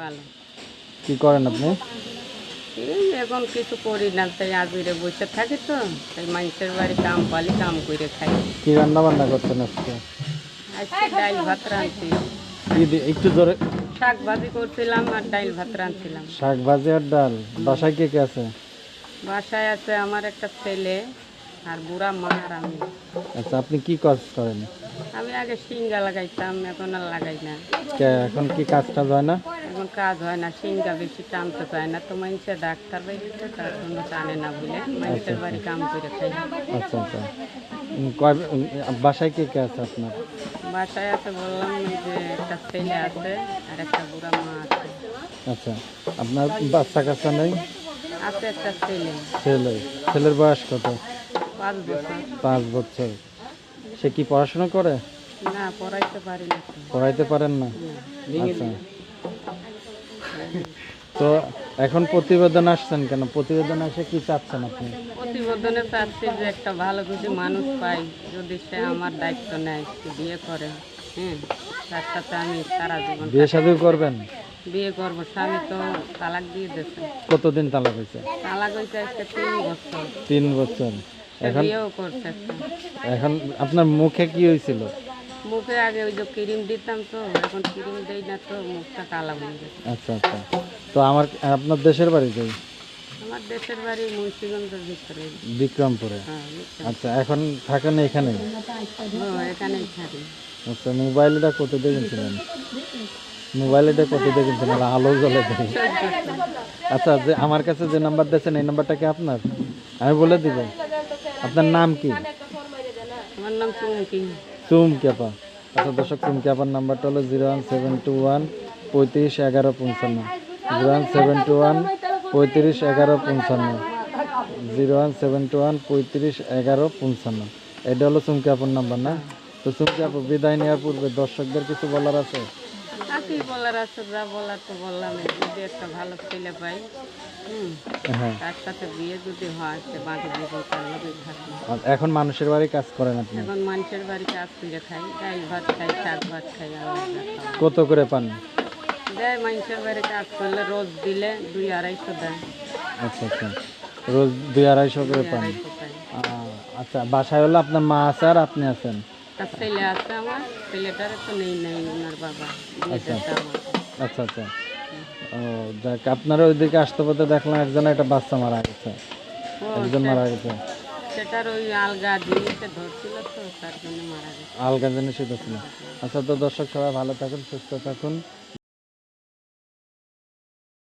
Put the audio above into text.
ভালো। কি করেন আপনি? এই এখন কিছু করি না তাই আজমিরে বসে থাকি তো তাই মানুষের বাড়ি কাম পালি কাম করে খাই। কি রান্না বান্না করছেন আজকে? আজকে ডাইল ভাত রাঁধছি। একটু জোরে। শাক ভাজি করছিলাম আর ডাইল ভাত রাঁধছিলাম। শাক ভাজি আর ডাল বাসায় কে কে আছে? বাসায় আছে আমার একটা ছেলে আর বুড়া মা আর আমি। আচ্ছা আপনি কি কাজ করেন? আমি আগে সিঙ্গা লাগাইতাম এখন আর লাগাই না। এখন কি কাজটা হয় না? কাজ হয় না সিঙ্গা বেশি টানতে চায় না। তো মানুষের ডাক্তার বেরিয়েছে তার জন্য টানে না বলে মানুষের বাড়ি কাম করে খাই। আচ্ছা আচ্ছা। কয় বাসায় কে কে আছে আপনার? বাসায় আছে বললাম যে একটা ছেলে আছে আর একটা বুড়া মা আছে। আচ্ছা আপনার বাচ্চা কাচ্চা নেই? আছে একটা ছেলে। ছেলে ছেলের বয়স কত? পাঁচ বছর। পাঁচ বছর। সে কি পড়াশোনা করে? না পড়াইতে পারি না পড়াইতে পারেন না। আচ্ছা। তো এখন প্রতিবেদন আসছেন কেন? প্রতিবেদন এসে কি চাচ্ছেন আপনি? প্রতিবেদনে চাচ্ছি যে একটা ভালো কিছু মানুষ পাই যদি সে আমার দায়িত্ব নেয় বিয়ে করে হ্যাঁ তার সাথে আমি সারা জীবন বিয়ে শাদী করবেন? বিয়ে করব স্বামী তো তালাক দিয়ে দিয়েছে। কতদিন তালাক হয়েছে? তালাক হয়েছে আজকে তিন বছর। তিন বছর। এখন বিয়েও করছে এখন আপনার মুখে কি হয়েছিল? মুখে আগে ওই যে ক্রিম দিতাম তো এখন ক্রিম দেই না তো মুখটা কালা হয়ে গেছে। আচ্ছা আচ্ছা। তো আমার আপনার দেশের বাড়ি যাই আমার দেশের বাড়ি মুন্সিগঞ্জের ভিতরে। বিক্রমপুরে। হ্যাঁ আচ্ছা এখন থাকেন এখানে? ও, এখানেই থাকি। আচ্ছা মোবাইলটা কত দেখেছিলেন মোবাইলটা কত দেখেছিলেন আলো জ্বলে দেখে আচ্ছা যে আমার কাছে যে নাম্বার দিয়েছেন এই নাম্বারটা কি আপনার? আমি বলে দিব। আপনার নাম কি? আমার নাম চুমকি। চুমকি আপা। আচ্ছা দর্শক চুমকি আপার নাম্বারটা হলো zero one seven two one পঁয়ত্রিশ এগারো পঞ্চান্ন? Zero one seven two one পঁয়ত্রিশ এগারো পঞ্চান্ন। Zero one seven two one পঁয়ত্রিশ এগারো পঞ্চান্ন। এটা হলো চুমকি আপার নাম্বার, না? তো চুমকি আপু, বিদায় নেওয়ার পূর্বে দর্শকদের কিছু বলার আছে? আর কি বলার আছে যা বলার তো বললাম যদি একটা ভালো ছেলে পাই। হ্যাঁ। তার সাথে বিয়ে যদি হয় সে বাকি জীবন তার এখন মানুষের বাড়ি কাজ করেন আপনি? এখন মানুষের বাড়ি কাজ করে খাই ডাল ভাত খাই শাক ভাত খাই কত করে পান? দেয় মানুষের বাড়ি কাজ করলে রোজ দিলে দুই আড়াইশো দেয়। আচ্ছা আচ্ছা। রোজ দুই আড়াইশো করে পান। আচ্ছা বাসায় হলো আপনার মা আছে আর আপনি আছেন? তার ছেলে আছে আমার ছেলেটার তো নেই নাই ওনার বাবা আমার। আচ্ছা আচ্ছা। ও যাক আপনারা ওইদিকে আসতে পথে দেখলাম একজন একটা বাচ্চা মারা গেছে। একজন মারা গেছে। সেটার ওই আলগা জিনিসে ধরছিল তো তার জন্য মারা গেছে। আলগা জিনিস ছিল আচ্ছা তো দর্শক সবাই ভালো থাকুন সুস্থ থাকুন।